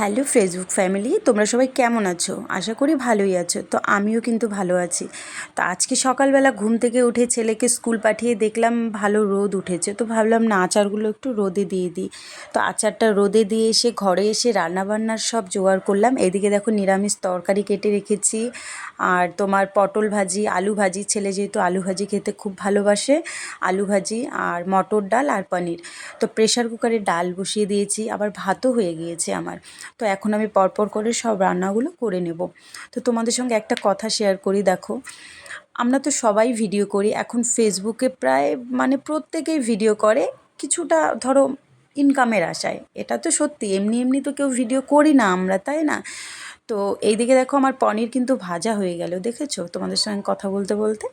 Hello Facebook family, তোমরা সবাই কেমন আছো? আশা করি ভালোই আছো। তো আমিও কিন্তু ভালো আছি। তো আজকে সকালবেলা ঘুম থেকে উঠে ছেলেকে স্কুল পাঠিয়ে দেখলাম ভালো রোদ উঠেছে। তো ভাবলাম না, আচারগুলো একটু রোদে দিয়ে দিই। তো আচারটা রোদে দিয়ে এসে ঘরে এসে রান্নাবান্নার সব জোগাড় করলাম। এদিকে দেখো নিরামিষ তরকারি কেটে রেখেছি। আর তোমার পটল ভাজি, আলু ভাজি। ছেলে যেহেতু আলু ভাজি খেতে খুব ভালোবাসে, আলু ভাজি আর মটর ডাল আর পনির। তো প্রেশার কুকারে ডাল বসিয়ে দিয়েছি। আবার ভাতও হয়ে গিয়েছে আমার। তো এখন আমি পরপর করে সব রান্নাগুলো করে নেব। তো তোমাদের সঙ্গে একটা কথা শেয়ার করি, দেখো। আমরা তো সবাই ভিডিও করি, এখন ফেসবুকে প্রায় মানে প্রত্যেকেই ভিডিও করে, কিছুটা ধরো ইনকামের আশায়। এটা তো সত্যি, এমনি এমনি তো কেউ ভিডিও করি না আমরা, তাই না? তো এইদিকে দেখো আমার পনির কিন্তু ভাজা হয়ে গেল, দেখেছ? তোমাদের সঙ্গে কথা বলতে বলতে।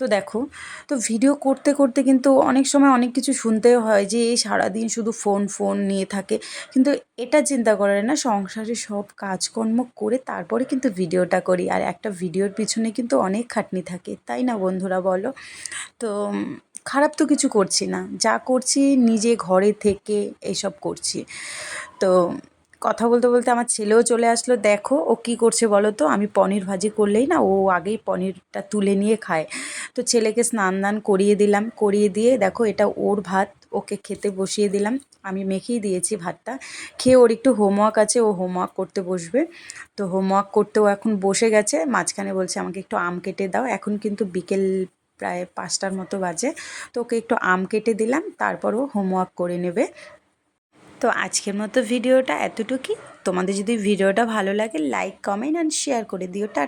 তো দেখো, তো ভিডিও করতে করতে কিন্তু অনেক সময় অনেক কিছু শুনতেও হয় যে এই সারাদিন শুধু ফোন ফোন নিয়ে থাকে। কিন্তু এটা চিন্তা করে না, সংসারে সব কাজকর্ম করে তারপরে কিন্তু ভিডিওটা করি। আর একটা ভিডিওর পিছনে কিন্তু অনেক খাটনি থাকে, তাই না বন্ধুরা বলো? তো খারাপ তো কিছু করছি না। যা করছি নিজে ঘরে থেকে এইসব করছি। তো কথা বলতে বলতে আমার ছেলেও চলে আসলো, দেখো ও কী করছে বলো তো? আমি পনির ভাজি করলেই না ও আগেই পনিরটা তুলে নিয়ে খায়। তো ছেলেকে স্নান দান করিয়ে দিলাম, করিয়ে দিয়ে দেখো এটা ওর ভাত, ওকে খেতে বসিয়ে দিলাম। আমি মেখেই দিয়েছি ভাতটা। খেয়ে ওর একটু হোমওয়ার্ক আছে, ও হোমওয়ার্ক করতে বসবে। তো হোমওয়ার্ক করতেও এখন বসে গেছে, মাঝখানে বলছে আমাকে একটু আম কেটে দাও। এখন কিন্তু বিকেল প্রায় পাঁচটার মতো বাজে। তো ওকে একটু আম কেটে দিলাম তারপরও হোমওয়ার্ক করে নেবে। তো আজকের মতো ভিডিওটা এতটুকুই। তোমাদের যদি ভিডিওটা ভালো লাগে লাইক কমেন্ট অ্যান্ড শেয়ার করে দিও। টা